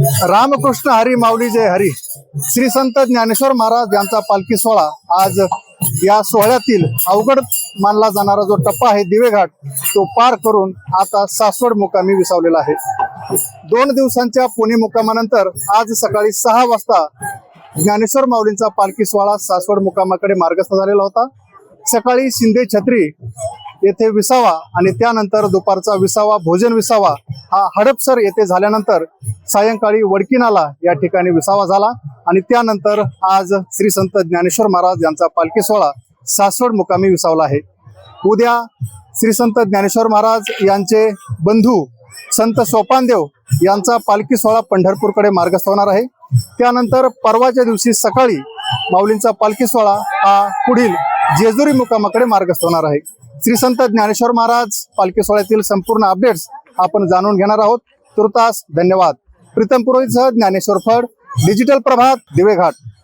रामकृष्ण हरी माऊली जय हरी. श्री संत ज्ञानेश्वर महाराज यांचा पालखी सोहळा आज या सोहळ्यातील अवघड मानला जाणारा जो टप्पा आहे दिवेघाट तो पार करून आता सासवड मुकामी विसावलेला आहे. दोन दिवसांच्या पुणे मुकामानंतर आज सकाळी सहा वाजता ज्ञानेश्वर माऊलींचा पालखी सोहळा सासवड मुकामाकडे मार्गस्थ झालेला होता. सकाळी शिंदे छत्री येथे विसावा आणि त्यानंतर दुपारचा विसावा भोजन विसावा हा हडपसर येथे झाल्यानंतर सायंकाळी वडकिनाला या ठिकाणी विसावा झाला आणि त्यानंतर आज श्री संत ज्ञानेश्वर महाराज यांचा पालखी सोहळा सासवड मुकामी विसावला आहे. उद्या श्री संत ज्ञानेश्वर महाराज यांचे बंधू संत सोपानदेव यांचा पालखी सोहळा पंढरपूरकडे मार्गस्थ होणार आहे. त्यानंतर परवाच्या दिवशी सकाळी माऊलींचा पालखी सोहळा हा पुढील जेजुरी मुकामाकडे मार्गस्थ होणार आहे. श्री संत ज्ञानेश्वर महाराज पालखी सोहळ्यातील संपूर्ण अपडेट्स आपण जाणून घेणार आहोत. तुर्तास धन्यवाद. प्रीतम पुरोहितसह ज्ञानेश्वर फड डिजिटल प्रभात दिवेघाट.